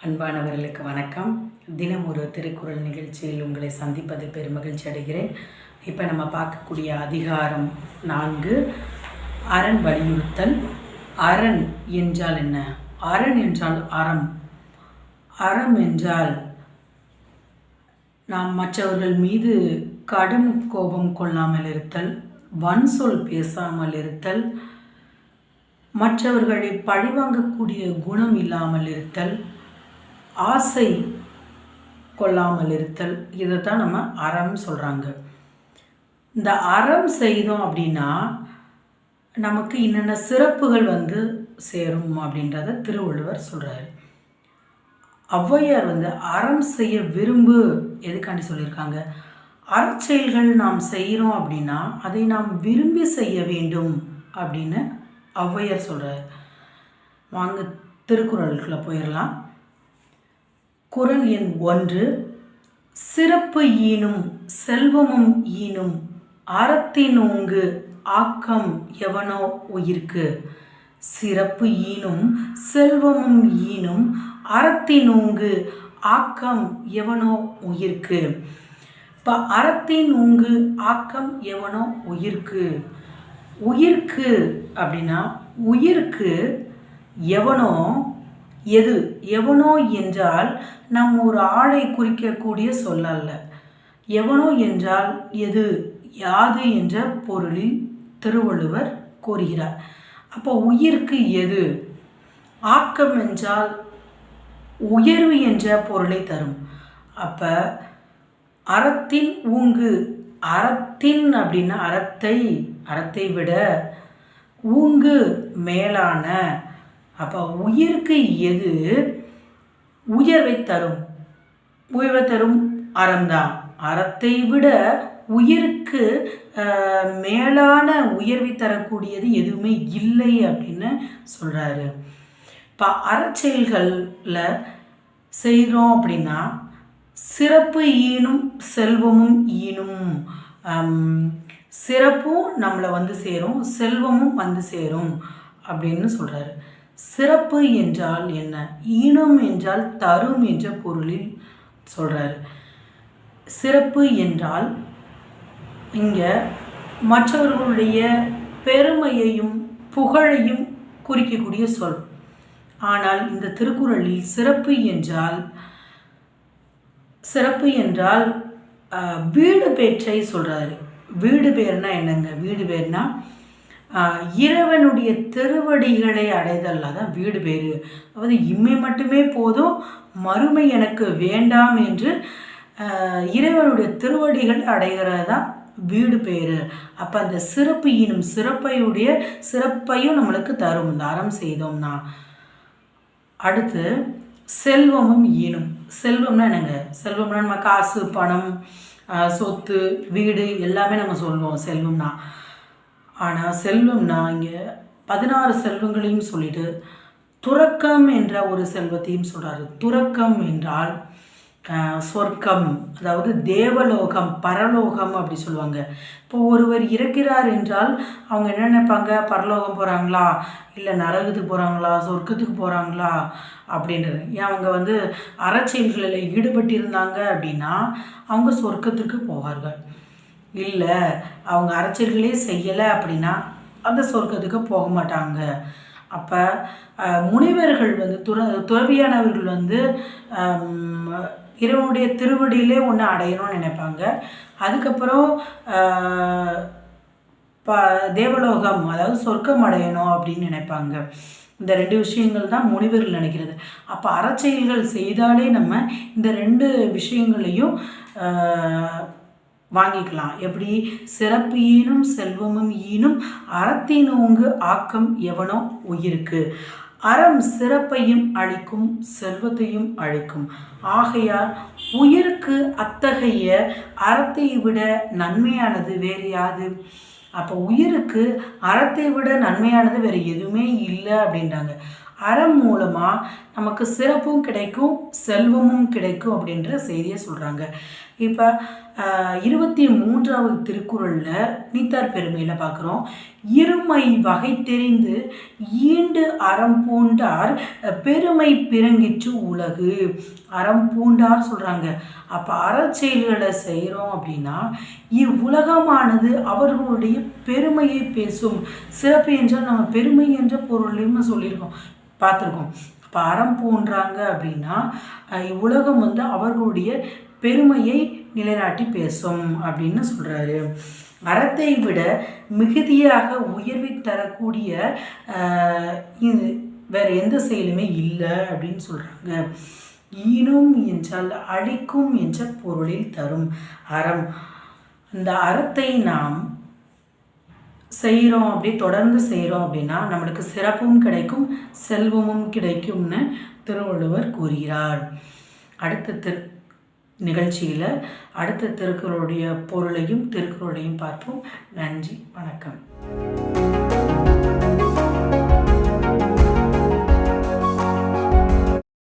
அன்பானவர்களுக்கு வணக்கம். தினம் ஒரு திருக்குறள் நிகழ்ச்சியில் உங்களை சந்திப்பது பெருமகிழ்ச்சி அடைகிறேன். இப்போ நம்ம பார்க்கக்கூடிய அதிகாரம் நான்கு. அரண் வலியுறுத்தல். அரண் என்றால் என்ன? அரண் என்றால் அறம். அறம் என்றால் நாம் மற்றவர்கள் மீது கடும் கோபம் கொள்ளாமல் இருத்தல் வன் சொல் பேசாமல் இருத்தல் மற்றவர்களை பழிவாங்கக்கூடிய குணம் இல்லாமல் இருத்தல் ஆசை கொள்ளாமல் இருத்தல் இதை தான் நம்ம அறம் சொல்கிறாங்க இந்த அறம் செய்தோம் அப்படின்னா நமக்கு என்னென்ன சிறப்புகள் வந்து சேரும் அப்படின்றத திருவள்ளுவர் சொல்கிறாரு ஔவையார் வந்து அறம் செய்ய விரும்பு எதுக்காண்டி சொல்லியிருக்காங்க? அறச்செயல்கள் நாம் செய்கிறோம் அப்படின்னா அதை நாம் விரும்பி செய்ய வேண்டும் அப்படின்னு ஔவையார் சொல்கிறார் வாங்க திருக்குறளுக்குள்ளே போயிடலாம். குரல் எண் ஒன்று சிறப்பு ஈனும் செல்வமும் ஈனும் அறத்தினோங்கு ஆக்கம் எவனோ உயிர்க்கு. சிறப்பு ஈனும் செல்வமும் ஈனும் அறத்தினோங்கு ஆக்கம் எவனோ உயிர்க்கு. இப்போ அறத்தின் உங்கு ஆக்கம் எவனோ உயிர்க்கு. உயிர்க்கு அப்படின்னா உயிர்க்கு எவனோ எது எவனோ என்றால் நம் ஒரு ஆளை குறிக்கக்கூடிய சொல்லல்ல எவனோ என்றால் எது யாது என்ற பொருளில் திருவள்ளுவர் கூறுகிறார். அப்போ உயிருக்கு எது? ஆக்கம் என்றால் உயர்வு என்ற பொருளை தரும். அப்போ அறத்தின் ஊங்கு அறத்தின் அப்படின்னா அறத்தை அறத்தை விட ஊங்கு மேலான அப்போ உயிருக்கு எது உயர்வை தரும்? உயர்வை தரும் அறம்தான் அறத்தை விட உயிருக்கு மேலான உயர்வை தரக்கூடியது எதுவுமே இல்லை அப்படின்னு சொல்கிறாரு இப்போ அறச்செயல்களில் செய்கிறோம் அப்படின்னா சிறப்பு ஈனும் செல்வமும் ஈனும். சிறப்பும் நம்மளை வந்து சேரும் செல்வமும் வந்து சேரும் அப்படின்னு சொல்கிறாரு சிறப்பு என்றால் என்ன? ஈனம் என்றால் தரும் என்ற பொருளில் சொல்கிறாரு சிறப்பு என்றால் இங்கே மற்றவர்களுடைய பெருமையையும் புகழையும் குறிக்கக்கூடிய சொல். ஆனால் இந்த திருக்குறளில் சிறப்பு என்றால் சிறப்பு என்றால் வீடு பேற்றை சொல்கிறாரு வீடு பேர்னா என்னங்க? வீடு பேர்னா இறைவனுடைய திருவடிகளை அடைதல் தான் வீடு பேரு அதாவது இம்மை மட்டுமே போதும் மறுமை எனக்கு வேண்டாம் என்று இறைவனுடைய திருவடிகள் அடைகிறது தான் வீடு பேர் அப்போ அந்த சிறப்பு இனும் சிறப்பையுடைய சிறப்பையும் நம்மளுக்கு தரும். தரம் செய்தோம்னா அடுத்து செல்வமும் ஈனும் செல்வம்னா என்னங்க? செல்வம்னா நம்ம காசு பணம் சொத்து வீடு எல்லாமே நம்ம சொல்லுவோம் செல்வம்னா ஆனால் செல்வம்னா இங்கே பதினாறு செல்வங்களையும் சொல்லிட்டு துறக்கம் என்ற ஒரு செல்வத்தையும் சொல்கிறாரு துறக்கம் என்றால் சொர்க்கம் அதாவது தேவலோகம் பரலோகம் அப்படி சொல்லுவாங்க. இப்போ ஒருவர் இறக்கிறார் என்றால் அவங்க என்ன நினைப்பாங்க? பரலோகம் போகிறாங்களா இல்லை நரகத்துக்கு போகிறாங்களா சொர்க்கத்துக்கு போகிறாங்களா அப்படின்றது. ஏன் அவங்க வந்து அறச்செயல்களில் ஈடுபட்டிருந்தாங்க அப்படின்னா அவங்க சொர்க்கத்துக்கு போவார்கள். இல்லை அவங்க அரைச்சல்களே செய்யலை அப்படின்னா அந்த சொர்க்கத்துக்கு போக மாட்டாங்க. அப்போ முனிவர்கள் வந்து துற துறவியானவர்கள் வந்து இறைவனுடைய திருவடியிலே ஒன்று அடையணும்னு நினைப்பாங்க. அதுக்கப்புறம் ப தேவலோகம் அதாவது சொர்க்கம் அடையணும் அப்படின்னு நினைப்பாங்க. இந்த ரெண்டு விஷயங்கள் தான் முனிவர்கள் நினைக்கிறது. அப்போ அறச்செயல்கள் செய்தாலே நம்ம இந்த ரெண்டு விஷயங்களையும் வாங்கிக்கலாம். எப்படி? சிறப்பு ஈனும் செல்வமும் ஈனும் அறத்தினோங்கு ஆக்கம் எவனோ உயிருக்கு. அறம் சிறப்பையும் அழிக்கும் செல்வத்தையும் அழிக்கும் ஆகையால் உயிருக்கு அத்தகைய அறத்தை விட நன்மையானது வேறு யாது? அப்போ உயிருக்கு அறத்தை விட நன்மையானது வேறு எதுவுமே இல்லை அப்படின்றாங்க. அறம் மூலமாக நமக்கு சிறப்பும் கிடைக்கும் செல்வமும் கிடைக்கும் அப்படின்ற செய்தியை சொல்கிறாங்க இப்போ இருபத்தி மூன்றாவது திருக்குறளில் நீத்தார் பெருமையில் பார்க்குறோம்? இருமை வகை தெரிந்து ஈண்டு அறம் பூண்டார் பெருமை பிறங்கிற்று உலகு. அறம் பூண்டார் சொல்கிறாங்க அப்போ அறச்செயல்களை செய்கிறோம் அப்படின்னா இவ்வுலகமானது அவர்களுடைய பெருமையை பேசும். சிறப்பு என்றால் நம்ம பெருமை என்ற பொருளையும் சொல்லியிருக்கோம். பார்த்துருக்கோம். இப்போ அறம் பூன்றாங்க அப்படின்னா இவ்வுலகம் வந்து அவர்களுடைய பெருமையை நிலைநாட்டி பேசும் அப்படின்னு சொல்கிறாரு அறத்தை விட மிகுதியாக உயர்வை தரக்கூடிய வேறு எந்த செயலுமே இல்லை அப்படின்னு சொல்கிறாங்க ஈனும் என்றால் அழிக்கும் என்ற பொருளில் தரும் அறம். அந்த அறத்தை நாம் செய்கிறோம் அப்படி தொடர்ந்து செய்கிறோம் அப்படின்னா நம்மளுக்கு சிறப்பும் கிடைக்கும் செல்வமும் கிடைக்கும்னு திருவள்ளுவர் கூறுகிறார். அடுத்த திரு நிகழ்ச்சியில் அடுத்த திருக்குறளுடைய பொருளையும் திருக்குறளையும் பார்ப்போம். நன்றி வணக்கம்.